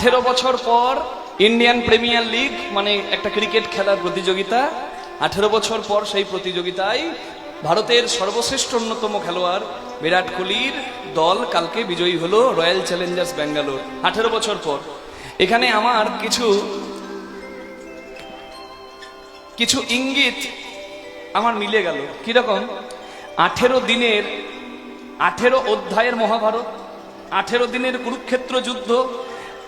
আঠেরো বছর পর ইন্ডিয়ান প্রিমিয়ার লিগ মানে একটা ক্রিকেট খেলার প্রতিযোগিতা। আঠেরো বছর পর সেই প্রতিযোগিতায় ভারতের সর্বশ্রেষ্ঠ অন্যতম খেলোয়াড় বিরাট কোহলির দল কালকে বিজয়ী হলো রয়্যাল চ্যালেঞ্জার্স ব্যাঙ্গালোর আঠেরো বছর পর। এখানে আমার কিছু কিছু ইঙ্গিত আমার মিলে গেল। কীরকম? আঠেরো দিনের, আঠেরো অধ্যায়ের মহাভারত, আঠেরো দিনের কুরুক্ষেত্র যুদ্ধ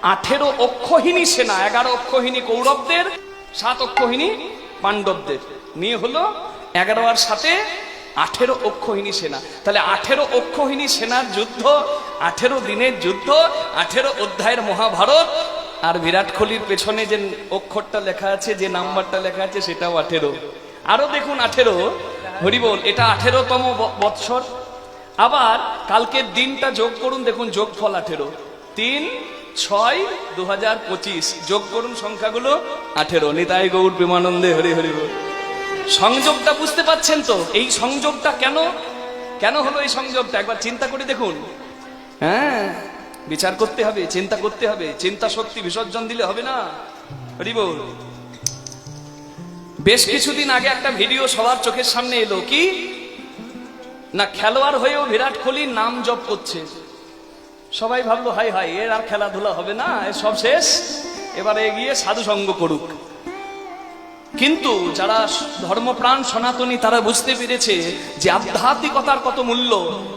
আঠেরো অক্ষহীনী সেনা, এগারো অক্ষহীনী কৌরবদের, সাত অক্ষহীনী পাণ্ডবদের। নিয়ে হলো এগারো আর সাথে আঠেরো অক্ষহীনী সেনা। তাহলে আঠেরো অক্ষহীনী সেনার যুদ্ধ, আঠেরো দিনের যুদ্ধ, আঠেরো অধ্যায়ের মহাভারত, আর বিরাট কোহলির পেছনে যে অক্ষরটা লেখা আছে, যে নাম্বারটা লেখা আছে, সেটাও আঠেরো। আরও দেখুন আঠেরো। হরিবল, এটা আঠেরোতম বৎসর। আবার কালকের দিনটা যোগ করুন, দেখুন যোগফল আঠেরো। তিন ছয় দু হাজার পঁচিশ। যোগ করুন সংখ্যাগুলো। আঠেরো। নিতাই গৌর প্রেমানন্দে হরি হরি সংযোগটা বুঝতে পাচ্ছেন তো? এই সংযোগটা কেন? কেন হলো এই সংযোগটা? একবার চিন্তা করে দেখুন। হ্যাঁ বিচার করতে হবে, চিন্তা করতে হবে। চিন্তা শক্তি বিসর্জন দিলে হবে না। হরি বল। বেশ কিছুদিন আগে একটা ভিডিও সবার চোখের সামনে এলো। কি? না, খেলোয়াড় হয়েও বিরাট কোহলি নাম জপ করছে। সবাই ভাবলো, হাই হাই, এর আর খেলাধুলা হবে না এর সব শেষ। এবারে এগিয়ে সাধু সঙ্গ করুক। কিন্তু যারা ধর্মপ্রাণ সনাতনী, তারা বুঝতে পেরেছে যে আধ্যাত্মিকতার কত মূল্য।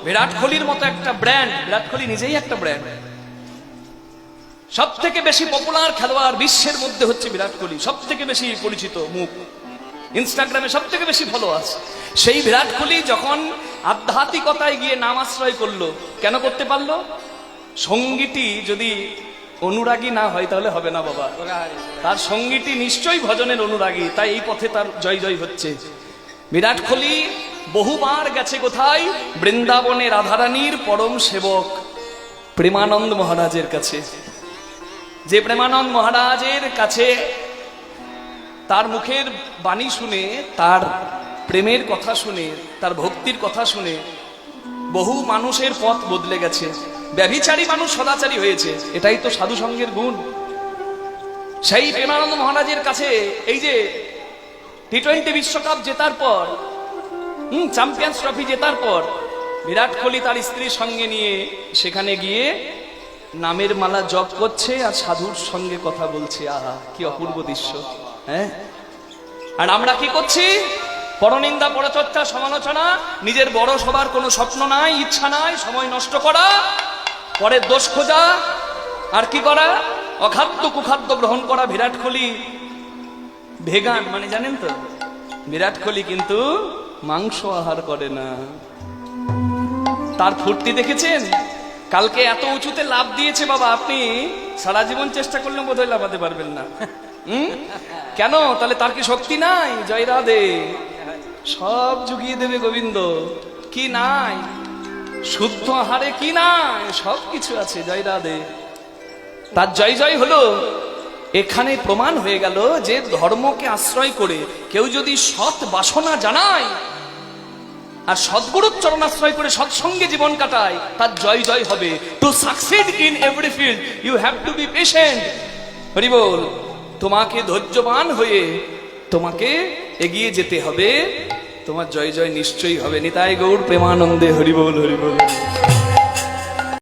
বিরাট কোহলির মতো একটা ব্র্যান্ড বিরাট কোহলি নিজেই একটা ব্র্যান্ড সব থেকে বেশি পপুলার খেলোয়াড় বিশ্বের মধ্যে হচ্ছে বিরাট কোহলি সব থেকে বেশি পরিচিত মুখ। ইনস্টাগ্রামে সব থেকে বেশি ফলোয়ার্স সেই বিরাট কোহলি যখন আধ্যাত্মিকতায় গিয়ে নাম আশ্রয় করল, কেন করতে পারল? সঙ্গীটি যদি অনুরাগী না হয়, তাহলে হবে না বাবা। তার সঙ্গীটি নিশ্চয়ই ভজনের অনুরাগী, তাই এই পথে তার জয় জয় হচ্ছে। বিরাট কোহলি বহুবার গেছে কোথায়? বৃন্দাবনে রাধারানীর পরম সেবক, প্রেমানন্দ মহারাজের কাছে। যে প্রেমানন্দ মহারাজের কাছে তার মুখের বাণী শুনে, তার প্রেমের কথা শুনে, তার ভক্তির কথা শুনে বহু মানুষের পথ বদলে গেছে। ব্যভিচারী মানুষ সদাচারী হয়েছে। এটাই তো সাধু সঙ্গের গুণ। সেই প্রেমানন্দ মহারাজের কাছে এই যে টি টোয়েন্টি বিশ্বকাপ জেতার পর, হুম, চ্যাম্পিয়ন্স ট্রফি জেতার পর, বিরাট কোহলি তার স্ত্রীর সঙ্গে নিয়ে সেখানে গিয়ে নামের মালা জপ করছে আর সাধুর সঙ্গে কথা বলছে। আহা, কি অপূর্ব দৃশ্য হ্যাঁ? আর আমরা কি করছি? পরনিন্দা, পরচর্চা, সমালোচনা, নিজের বড় সবার কোনো স্বপ্ন নাই, ইচ্ছা নাই, সময় নষ্ট করা। পরের দোষ খোঁজা। আর কি করা? অখাদ্য কুখাদ্য গ্রহণ করা বিরাট কোহলি। ভেগান মানে জানেন তো? বিরাট কোহলি কিন্তু মাংস আহার করে না। তার ফুর্তি দেখেছেন? কালকে এত উঁচুতে লাভ দিয়েছে বাবা আপনি। সারা জীবন চেষ্টা করলে বোধহয় লাভাতে পারবেন না? কেন? তাহলে তার কি শক্তি নাই? জয় রাধে। সব জুগিয়ে দেবে গোবিন্দ। কি নাই? শুদ্ধ হারে কি নাই? সব কিছু আছে জয় রাধে তার জয় জয় হলো, এখানে প্রমাণ হয়ে গেল যে ধর্মকে আশ্রয় করে কেউ যদি সৎ বাসনা জানায় আর সদ্গুরুর চরণাশ্রয় করে সৎসঙ্গে জীবন কাটায়, তার জয় জয় হবে। To succeed in every field you have to be patient Hari বল তোমাকে ধৈর্যবান হয়ে তোমাকে এগিয়ে যেতে হবে। তোমার জয় জয় নিশ্চয়ই হবে। নিতাই গৌর প্রেমানন্দে হরি বল হরি বল